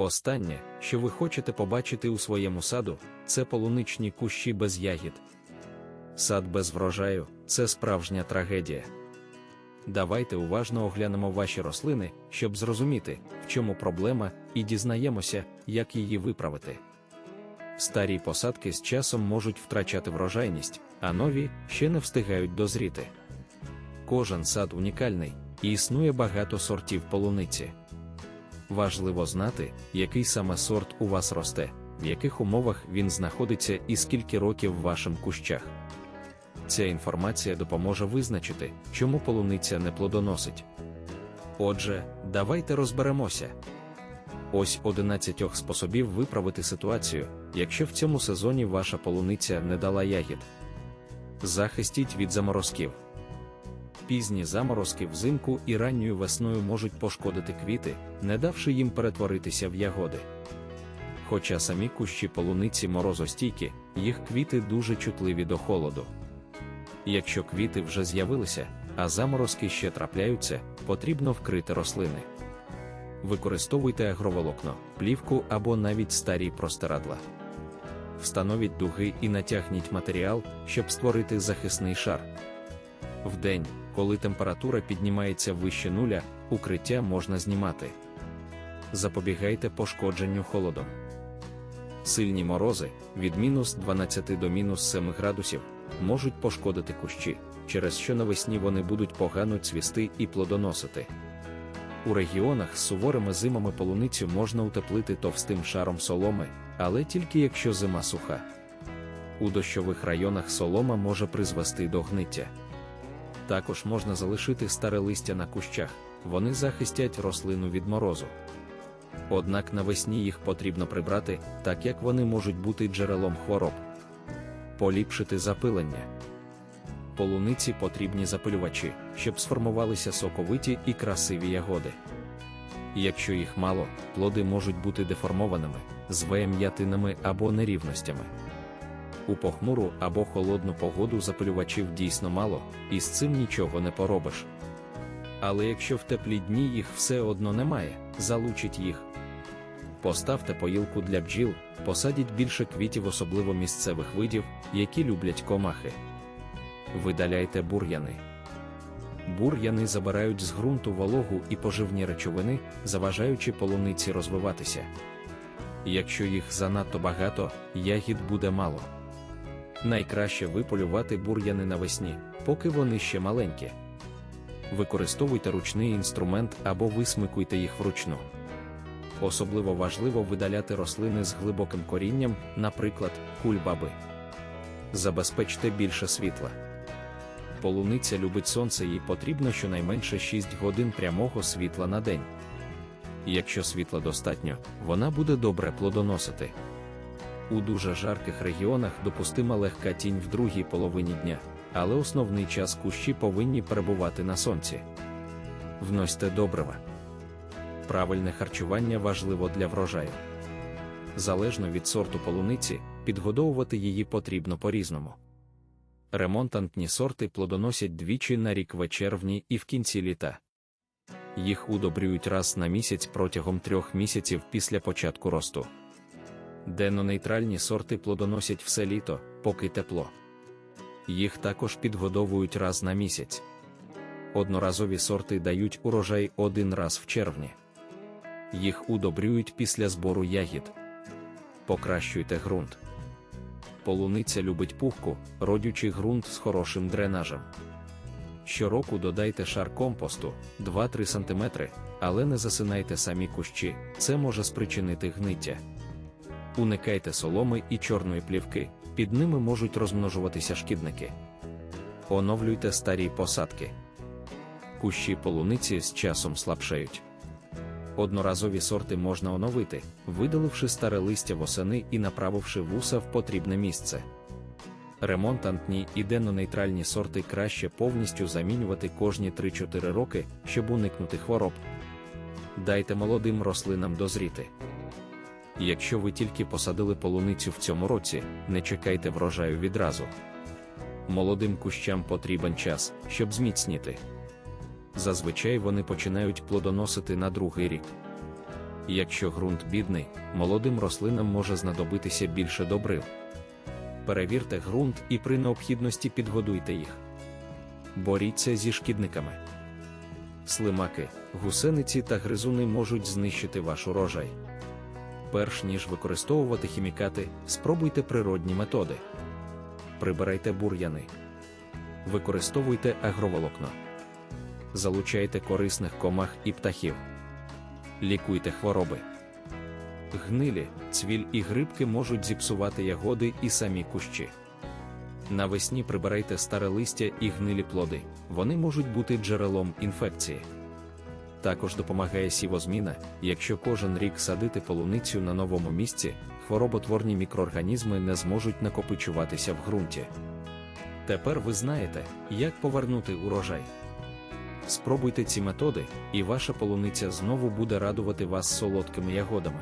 Останнє, що ви хочете побачити у своєму саду, це полуничні кущі без ягід. Сад без врожаю це справжня трагедія. Давайте уважно оглянемо ваші рослини, щоб зрозуміти, в чому проблема, і дізнаємося, як її виправити. Старі посадки з часом можуть втрачати врожайність, а нові ще не встигають дозріти. Кожен сад унікальний, і існує багато сортів полуниці. Важливо знати, який саме сорт у вас росте, в яких умовах він знаходиться і скільки років в вашим кущах. Ця інформація допоможе визначити, чому полуниця не плодоносить. Отже, давайте розберемося. Ось 11 способів виправити ситуацію, якщо в цьому сезоні ваша полуниця не дала ягід. Захистіть від заморозків. Пізні заморозки взимку і ранньою весною можуть пошкодити квіти, не давши їм перетворитися в ягоди. Хоча самі кущі полуниці морозостійкі, їх квіти дуже чутливі до холоду. Якщо квіти вже з'явилися, а заморозки ще трапляються, потрібно вкрити рослини. Використовуйте агроволокно, плівку або навіть старі простирадла. Встановіть дуги і натягніть матеріал, щоб створити захисний шар. Вдень, коли температура піднімається вище нуля, укриття можна знімати. Запобігайте пошкодженню холодом. Сильні морози від мінус 12 до мінус 7 градусів можуть пошкодити кущі, через що навесні вони будуть погано цвісти і плодоносити. У регіонах з суворими зимами полуницю можна утеплити товстим шаром соломи, але тільки якщо зима суха. У дощових районах солома може призвести до гниття. Також можна залишити старе листя на кущах, вони захистять рослину від морозу. Однак навесні їх потрібно прибрати, так як вони можуть бути джерелом хвороб. Поліпшити запилення. Полуниці потрібні запилювачі, щоб сформувалися соковиті і красиві ягоди. Якщо їх мало, плоди можуть бути деформованими, з вем'ятинами або нерівностями. У похмуру або холодну погоду запилювачів дійсно мало, і з цим нічого не поробиш. Але якщо в теплі дні їх все одно немає, залучить їх. Поставте поїлку для бджіл, посадіть більше квітів, особливо місцевих видів, які люблять комахи. Видаляйте бур'яни. Бур'яни забирають з ґрунту вологу і поживні речовини, заважаючи полуниці розвиватися. Якщо їх занадто багато, ягід буде мало. Найкраще виполювати бур'яни навесні, поки вони ще маленькі. Використовуйте ручний інструмент або висмикуйте їх вручну. Особливо важливо видаляти рослини з глибоким корінням, наприклад, кульбаби. Забезпечте більше світла. Полуниця любить сонце, їй потрібно щонайменше 6 годин прямого світла на день. Якщо світла достатньо, вона буде добре плодоносити. У дуже жарких регіонах допустима легка тінь в другій половині дня, але основний час кущі повинні перебувати на сонці. Вносьте добрива. Правильне харчування важливо для врожаю. Залежно від сорту полуниці, підгодовувати її потрібно по-різному. Ремонтантні сорти плодоносять двічі на рік в червні і в кінці літа. Їх удобрюють раз на місяць протягом трьох місяців після початку росту. Денонейтральні сорти плодоносять все літо, поки тепло. Їх також підгодовують раз на місяць. Одноразові сорти дають урожай один раз в червні. Їх удобрюють після збору ягід. Покращуйте ґрунт. Полуниця любить пухку, родючий ґрунт з хорошим дренажем. Щороку додайте шар компосту 2-3 см, але не засинайте самі кущі, це може спричинити гниття. Уникайте соломи і чорної плівки, під ними можуть розмножуватися шкідники. Оновлюйте старі посадки. Кущі полуниці з часом слабшають. Одноразові сорти можна оновити, видаливши старе листя восени і направивши вуса в потрібне місце. Ремонтантні і деннонейтральні сорти краще повністю замінювати кожні 3-4 роки, щоб уникнути хвороб. Дайте молодим рослинам дозріти. Якщо ви тільки посадили полуницю в цьому році, не чекайте врожаю відразу. Молодим кущам потрібен час, щоб зміцніти. Зазвичай вони починають плодоносити на другий рік. Якщо ґрунт бідний, молодим рослинам може знадобитися більше добрив. Перевірте ґрунт і при необхідності підгодуйте їх. Боріться зі шкідниками. Слимаки, гусениці та гризуни можуть знищити ваш урожай. Перш ніж використовувати хімікати, спробуйте природні методи. Прибирайте бур'яни. Використовуйте агроволокно. Залучайте корисних комах і птахів. Лікуйте хвороби. Гнилі, цвіль і грибки можуть зіпсувати ягоди і самі кущі. Навесні прибирайте старе листя і гнилі плоди, вони можуть бути джерелом інфекції. Також допомагає сівозміна, якщо кожен рік садити полуницю на новому місці, хвороботворні мікроорганізми не зможуть накопичуватися в ґрунті. Тепер ви знаєте, як повернути урожай. Спробуйте ці методи, і ваша полуниця знову буде радувати вас солодкими ягодами.